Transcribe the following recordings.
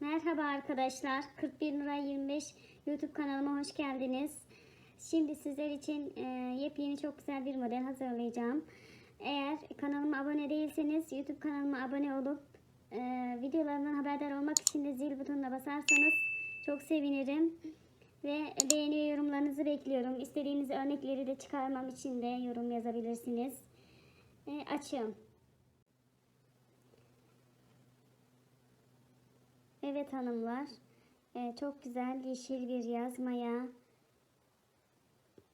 Merhaba arkadaşlar. 41 lira 25 YouTube kanalıma hoş geldiniz. Şimdi sizler için e, yepyeni çok güzel bir model hazırlayacağım. Eğer kanalıma abone değilseniz YouTube kanalıma abone olup e, videolarımdan haberdar olmak için de zil butonuna basarsanız çok sevinirim. Ve beğeni ve yorumlarınızı bekliyorum. İstediğiniz örnekleri de çıkarmam için de yorum yazabilirsiniz. E, açığım. Evet hanımlar, e, çok güzel yeşil bir yazmaya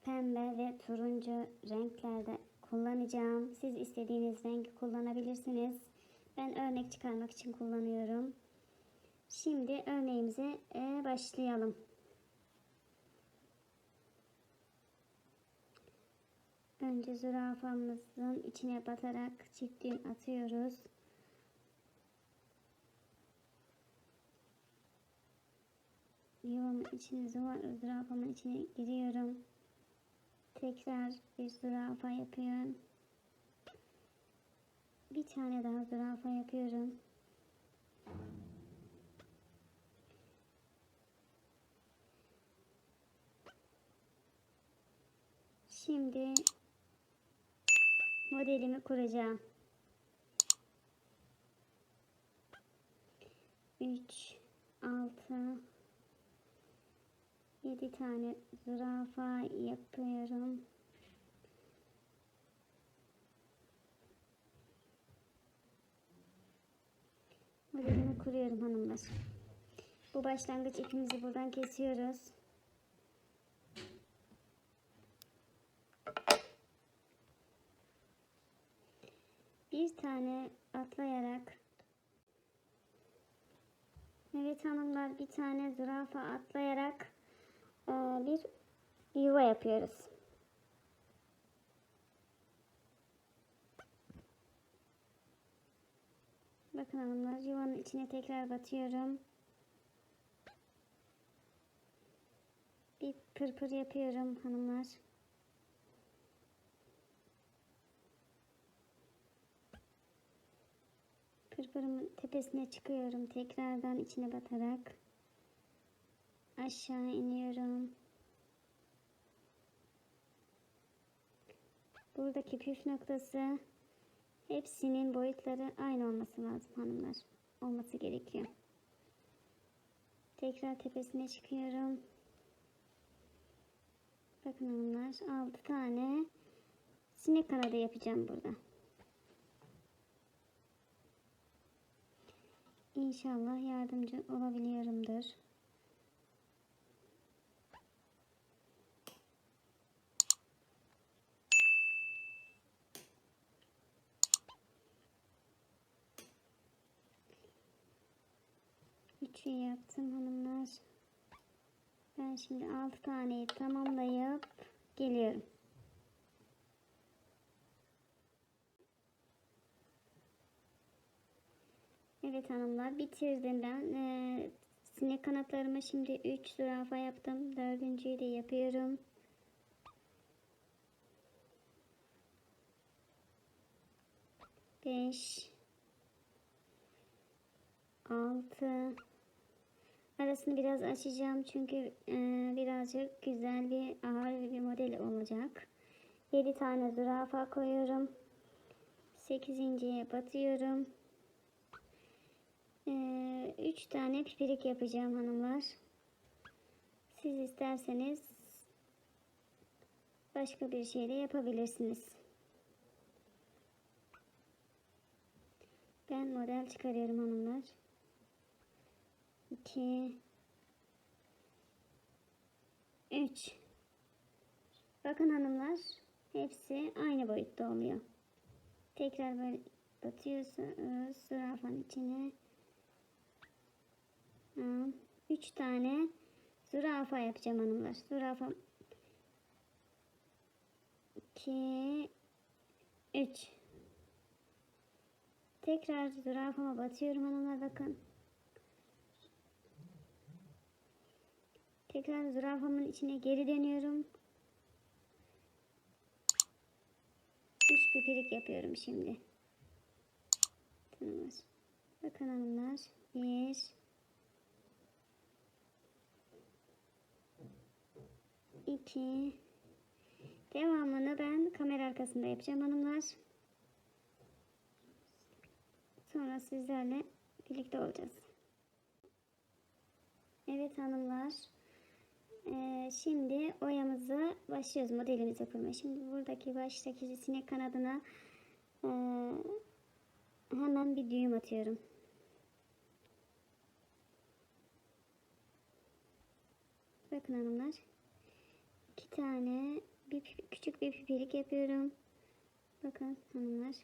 pembe ve turuncu renklerde kullanacağım. Siz istediğiniz rengi kullanabilirsiniz. Ben örnek çıkarmak için kullanıyorum. Şimdi örneğimize e, başlayalım. Önce zürafamızın içine batarak çift düğüm atıyoruz. yuvamın içine zürafamın içine giriyorum. Tekrar bir zürafa yapıyorum. Bir tane daha zürafa yapıyorum. Şimdi modelimi kuracağım. 3 6 7 tane zürafa yapıyorum. Modelimi kuruyorum hanımlar. Bu başlangıç ipimizi buradan kesiyoruz. Bir tane atlayarak Evet hanımlar bir tane zürafa atlayarak e, bir yuva yapıyoruz. Bakın hanımlar yuvanın içine tekrar batıyorum. Bir pırpır yapıyorum hanımlar. Pırpırımın tepesine çıkıyorum. Tekrardan içine batarak aşağı iniyorum. Buradaki püf noktası hepsinin boyutları aynı olması lazım hanımlar. Olması gerekiyor. Tekrar tepesine çıkıyorum. Bakın hanımlar 6 tane sinek kanadı yapacağım burada. İnşallah yardımcı olabiliyorumdur. Üçü yaptım hanımlar. Ben şimdi altı taneyi tamamlayıp geliyorum. Evet hanımlar bitirdim ben. Ee, sinek kanatlarıma şimdi 3 zürafa yaptım. Dördüncüyü de yapıyorum. Beş. Altı. Arasını biraz açacağım çünkü e, birazcık güzel bir ağır bir model olacak. 7 tane zürafa koyuyorum. 8.ye batıyorum. 3 tane pipirik yapacağım hanımlar. Siz isterseniz başka bir şey de yapabilirsiniz. Ben model çıkarıyorum hanımlar. 2 3 Bakın hanımlar hepsi aynı boyutta oluyor. Tekrar böyle batıyorsunuz zürafanın içine. 3 tane zürafa yapacağım hanımlar. Zürafa 2 3 Tekrar zürafama batıyorum hanımlar bakın. Tekrar zürafamın içine geri dönüyorum. Üç pipirik yapıyorum şimdi. Tamam. Bakın hanımlar. Bir. İki. Devamını ben kamera arkasında yapacağım hanımlar. Sonra sizlerle birlikte olacağız. Evet hanımlar. Ee, şimdi oyamızı başlıyoruz modelimizi yapmaya. Şimdi buradaki baştaki sinek kanadına ee, hemen bir düğüm atıyorum. Bakın hanımlar. İki tane bir küçük bir pipirik yapıyorum. Bakın hanımlar.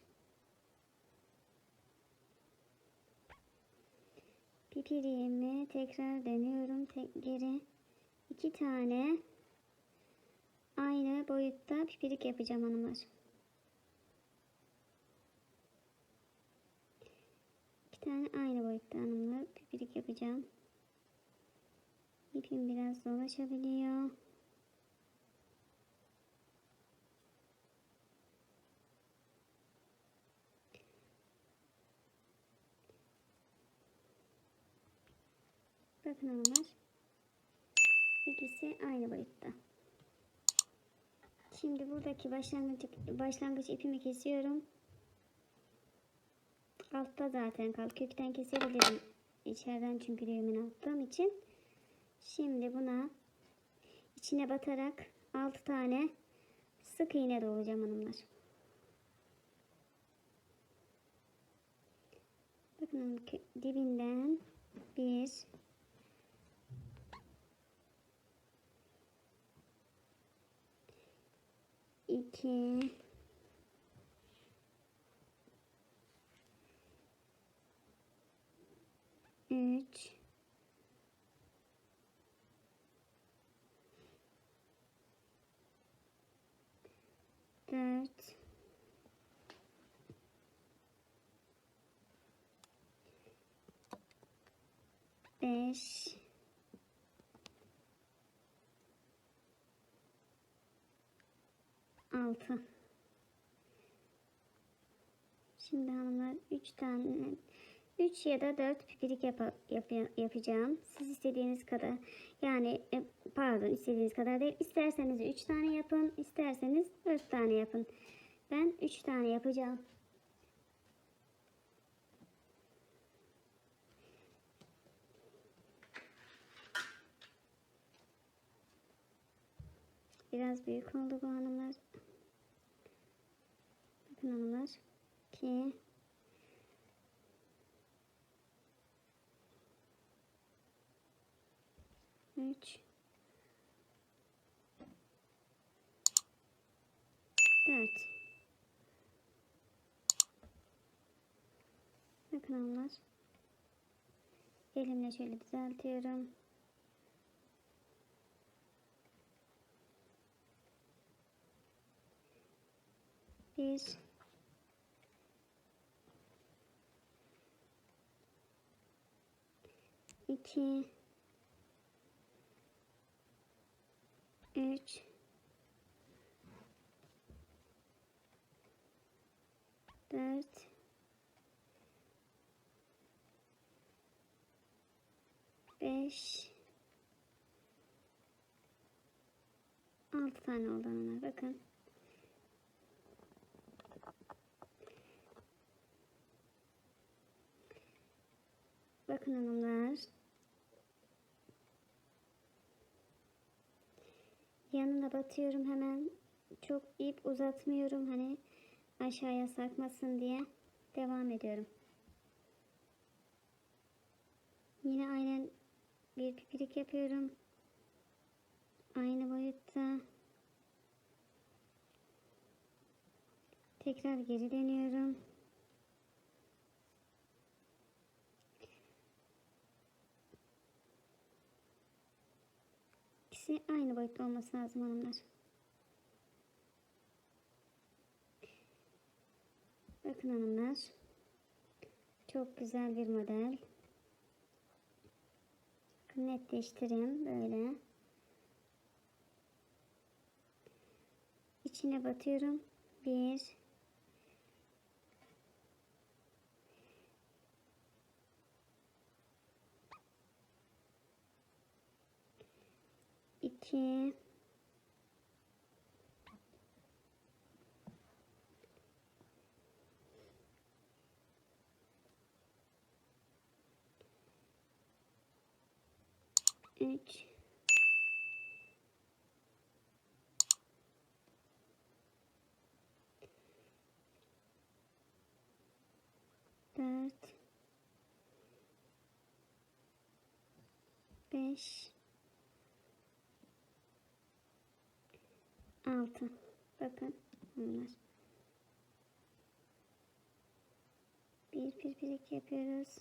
Pipiriğimi tekrar dönüyorum tek geri. iki tane aynı boyutta pipirik yapacağım hanımlar. İki tane aynı boyutta hanımlar pipirik yapacağım. İpim biraz dolaşabiliyor. Hanımlar. İkisi aynı boyutta. Şimdi buradaki başlangıç, başlangıç ipimi kesiyorum. Altta zaten kal. Kökten kesebilirim. İçeriden çünkü düğümünü attığım için. Şimdi buna içine batarak 6 tane sık iğne dolacağım hanımlar. Bakın dibinden bir iki. Üç. Dört. Beş altı Şimdi hanımlar 3 tane 3 ya da 4 pipirik yapa- yap- yapacağım. Siz istediğiniz kadar yani e, pardon istediğiniz kadar değil. İsterseniz 3 tane yapın, isterseniz 4 tane yapın. Ben 3 tane yapacağım. Biraz büyük oldu bu hanımlar. Hanımlar. 2 3 4 Bakın hanımlar. Elimle şöyle düzeltiyorum. Bir iki üç dört beş altı tane oldu hanımlar bakın. Bakın hanımlar. Yanına batıyorum hemen. Çok ip uzatmıyorum hani aşağıya sarkmasın diye. Devam ediyorum. Yine aynen bir pipirik yapıyorum. Aynı boyutta. Tekrar geri dönüyorum. hepsi aynı boyutta olması lazım hanımlar. Bakın hanımlar. Çok güzel bir model. Netleştireyim böyle. İçine batıyorum. Bir, İki. Üç. Dört. Beş. Altı. Bakın bunlar. Bir, bir, bir, iki yapıyoruz.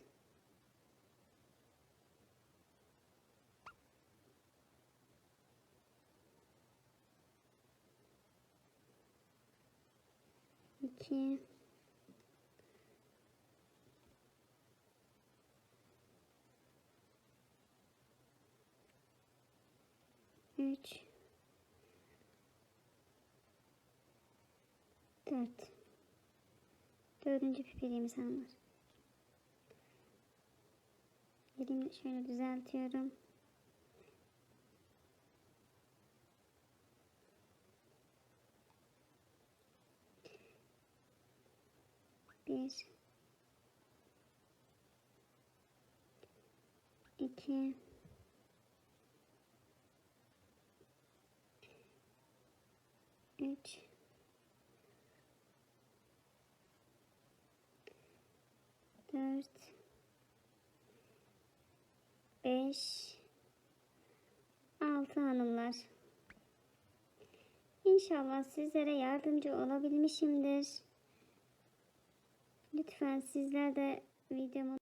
İki. Üç. Dört. Dördüncü pipeliğimiz hanımlar. Elimle şöyle düzeltiyorum. Bir. iki, Üç. Dört. Beş. Altı hanımlar. İnşallah sizlere yardımcı olabilmişimdir. Lütfen sizler de videomu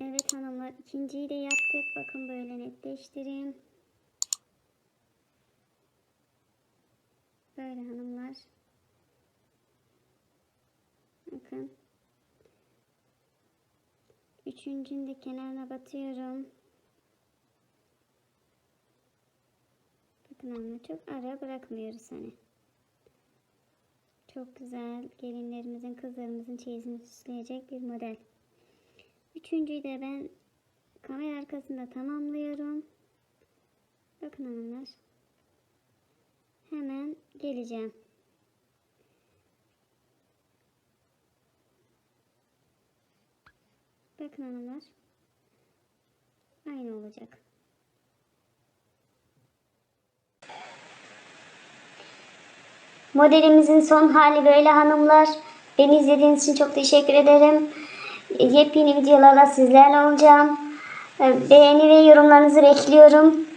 Evet hanımlar ikinciyi de yaptık. Bakın böyle netleştireyim. Böyle hanımlar. Bakın. Üçüncünün de kenarına batıyorum. Bakın hanımlar çok ara bırakmıyoruz hani. Çok güzel gelinlerimizin kızlarımızın çeyizini süsleyecek bir model. Üçüncüyü de ben kamera arkasında tamamlıyorum. Bakın hanımlar. Hemen geleceğim. Bakın hanımlar. Aynı olacak. Modelimizin son hali böyle hanımlar. Beni izlediğiniz için çok teşekkür ederim. Yepyeni videolarla sizlerle olacağım. Beğeni ve yorumlarınızı bekliyorum.